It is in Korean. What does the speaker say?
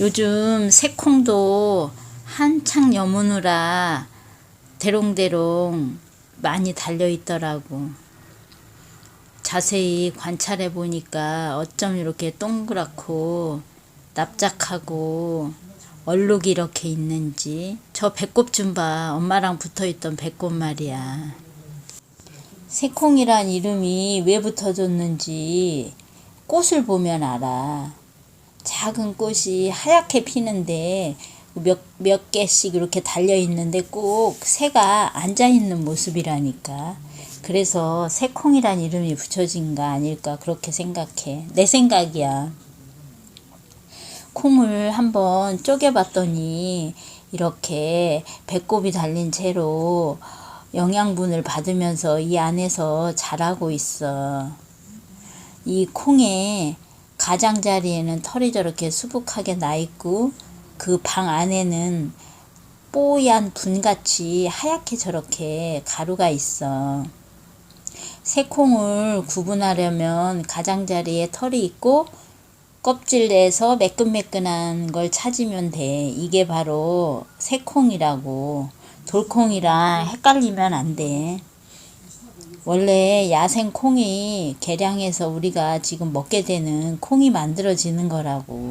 요즘 새콩도 한창 여무느라 대롱대롱 많이 달려 있더라고. 자세히 관찰해 보니까 어쩜 이렇게 동그랗고 납작하고 얼룩이 이렇게 있는지 저 배꼽 좀 봐. 엄마랑 붙어 있던 배꼽 말이야. 새콩이란 이름이 왜 붙어졌는지 꽃을 보면 알아. 작은 꽃이 하얗게 피는데 몇, 몇 개씩 이렇게 달려 있는데 꼭 새가 앉아 있는 모습이라니까. 그래서 새콩이란 이름이 붙여진 거 아닐까 그렇게 생각해. 내 생각이야. 콩을 한번 쪼개봤더니 이렇게 배꼽이 달린 채로 영양분을 받으면서 이 안에서 자라고 있어. 이 콩의 가장자리에는 털이 저렇게 수북하게 나 있고 그 방 안에는 뽀얀 분같이 하얗게 저렇게 가루가 있어. 새콩을 구분하려면 가장자리에 털이 있고 껍질에서 매끈매끈한 걸 찾으면 돼. 이게 바로 새콩이라고. 돌콩이랑 헷갈리면 안 돼. 원래 야생 콩이 개량해서 우리가 지금 먹게 되는 콩이 만들어지는 거라고.